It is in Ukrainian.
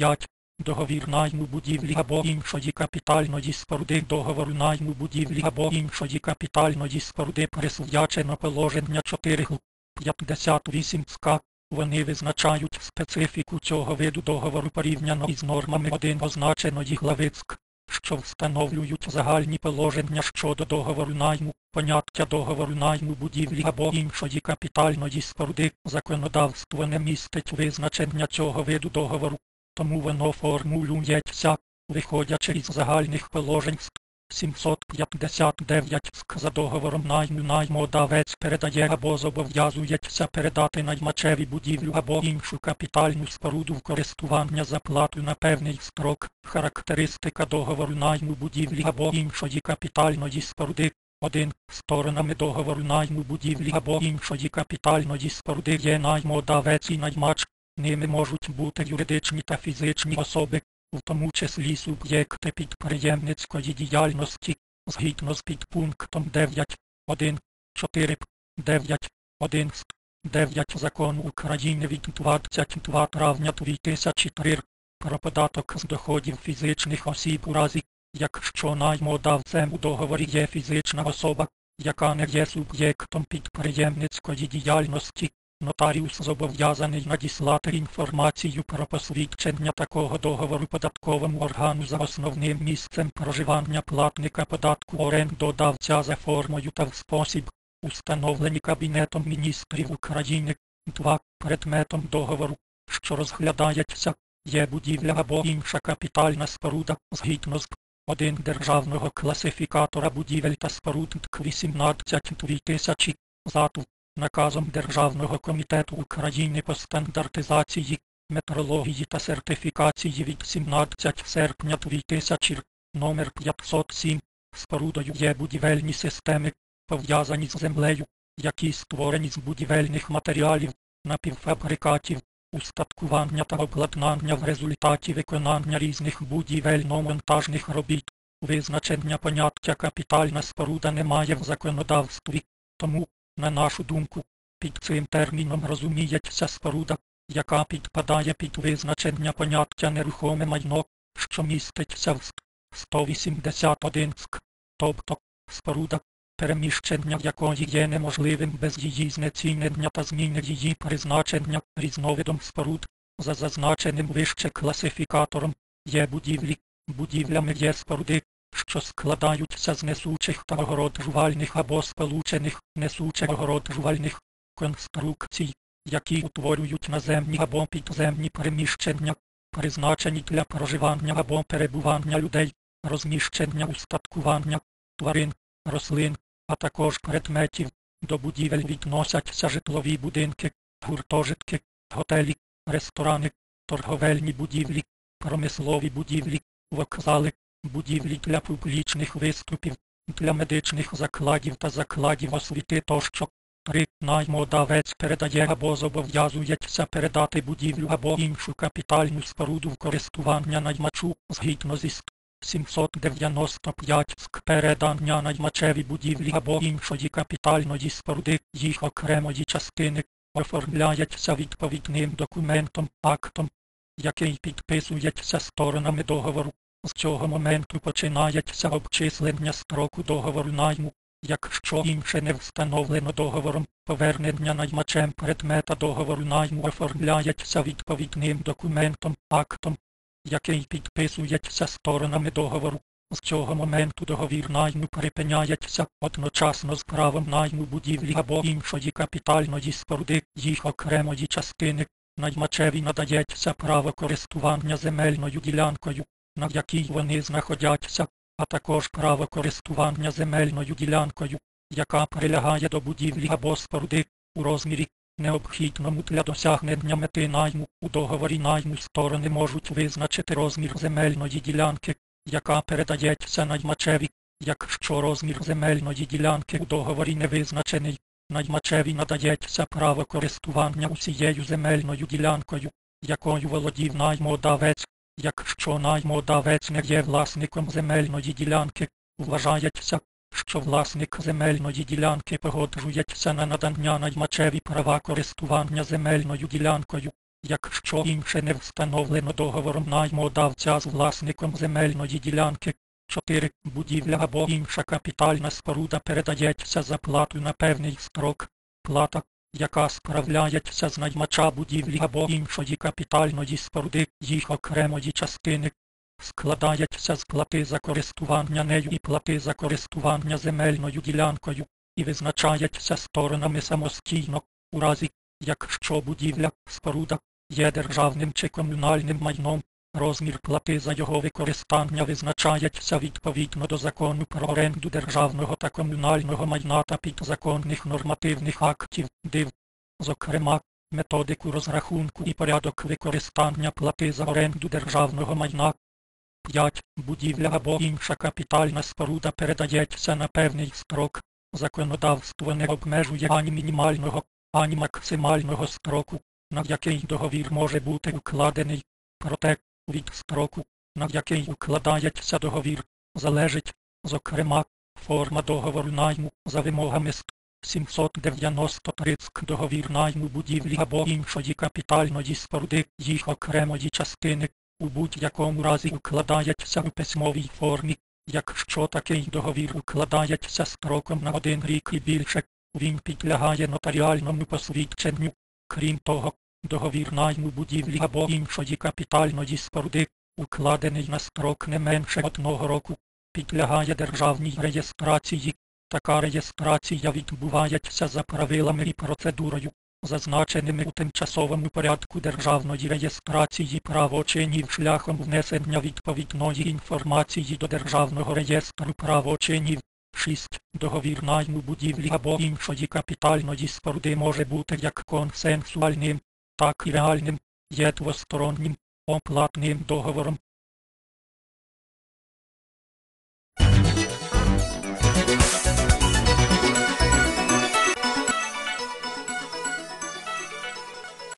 5. Договір найму будівлі або іншої капітальної споруди договору найму будівлі або іншої капітальної споруди присвячено положення 4 глав 58 СК. Вони визначають специфіку цього виду договору порівняно із нормами 1 означеної глави ЦК, що встановлюють загальні положення щодо договору найму, поняття договору найму будівлі або іншої капітальної споруди. Законодавство не містить визначення цього виду договору, тому воно формулюється, виходячи із загальних положень 759 за договором найму наймодавець передає або зобов'язується передати наймачеві будівлю або іншу капітальну споруду в користування за плату на певний строк. Характеристика договору найму будівлі або іншої капітальної споруди 1. Сторонами договору найму будівлі або іншої капітальної споруди є наймодавець і наймач. Ними можуть бути юридичні та фізичні особи, в тому числі суб'єкти підприємницької діяльності, згідно з підпунктом 9, 1, 4, 9, 1, 9 Закону України від 22 травня 2003 про податок з доходів фізичних осіб у разі, якщо наймодавцем у договорі є фізична особа, яка не є суб'єктом підприємницької діяльності, Нотаріус зобов'язаний надіслати інформацію про посвідчення такого договору податковому органу за основним місцем проживання платника податку орендодавця за формою та в спосіб, установлені Кабінетом міністрів України. 2. Предметом договору, що розглядається, є будівля або інша капітальна споруда згідно з 1 державного класифікатора будівель та споруд ТК 18 2000 ЗАТУ наказом Державного комітету України по стандартизації, метрології та сертифікації від 17 серпня 2000 номер 507 спорудою є будівельні системи, пов'язані з землею, які створені з будівельних матеріалів, напівфабрикатів, устаткування та обладнання в результаті виконання різних будівельно-монтажних робіт. Визначення поняття капітальна споруда немає в законодавстві, тому на нашу думку, під цим терміном розуміється споруда, яка підпадає під визначення поняття нерухоме майно, що міститься в 181 ск, тобто споруда, переміщення якої є неможливим без її знецінення та зміни її призначення різновидом споруд, за зазначеним вище класифікатором, є будівлі, будівлями є споруди, що складаються з несучих та огороджувальних або сполучених несучих огороджувальних конструкцій, які утворюють наземні або підземні переміщення, призначені для проживання або перебування людей, розміщення устаткування, тварин, рослин, а також предметів. До будівель відносяться житлові будинки, гуртожитки, готелі, ресторани, торговельні будівлі, промислові будівлі, вокзали, будівлі для публічних виступів, для медичних закладів та закладів освіти тощо. 3. Наймодавець передає або зобов'язується передати будівлю або іншу капітальну споруду в користування наймачу згідно зі 795 ск передання наймачеві будівлі або іншої капітальної споруди їх окремої частини оформляється відповідним документом актом, який підписується сторонами договору. З цього моменту починається обчислення строку договору найму, якщо інше не встановлено договором, повернення наймачем предмета договору найму оформляється відповідним документом, актом, який підписується сторонами договору. З цього моменту договір найму припиняється одночасно з правом найму будівлі або іншої капітальної споруди їх окремої частини. Наймачеві надається право користування земельною ділянкою, на якій вони знаходяться, а також право користування земельною ділянкою, яка прилягає до будівлі або споруди у розмірі, необхідному для досягнення мети найму. У договорі найму сторони можуть визначити розмір земельної ділянки, яка передається наймачеві, якщо розмір земельної ділянки у договорі не визначений. Наймачеві надається право користування усією земельною ділянкою, якою володів наймодавець, Якщо наймодавець не є власником земельної ділянки, вважається, що власник земельної ділянки погоджується на надання наймачеві права користування земельною ділянкою, якщо інше не встановлено договором наймодавця з власником земельної ділянки. 4. Будівля або інша капітальна споруда передається за плату на певний строк. Плата, яка справляється з наймача будівлі або іншої капітальної споруди їх окремої частини, складається з плати за користування нею і плати за користування земельною ділянкою і визначається сторонами самостійно, у разі, якщо будівля, споруда є державним чи комунальним майном, розмір плати за його використання визначається відповідно до закону про оренду державного та комунального майна та підзаконних нормативних актів, див, зокрема, методику розрахунку і порядок використання плати за оренду державного майна. 5. Будівля або інша капітальна споруда передається на певний строк. Законодавство не обмежує ані мінімального, ані максимального строку, на який договір може бути укладений. Проте, від строку, на який укладається договір, залежить, зокрема, форма договору найму за вимогами ст. 793 договір найму будівлі або іншої капітальної споруди їх окремої частини у будь-якому разі укладається у письмовій формі, якщо такий договір укладається строком на один рік і більше, він підлягає нотаріальному посвідченню. Крім того, договір найму будівлі або іншої капітальної споруди, укладений на строк не менше одного року, підлягає державній реєстрації. Така реєстрація відбувається за правилами і процедурою, зазначеними у тимчасовому порядку державної реєстрації правочинів шляхом внесення відповідної інформації до Державного реєстру правочинів. 6. Договір найму будівлі або іншої капітальної споруди може бути як консенсуальним, так і реальним, є двостороннім, оплатним договором. Thank you.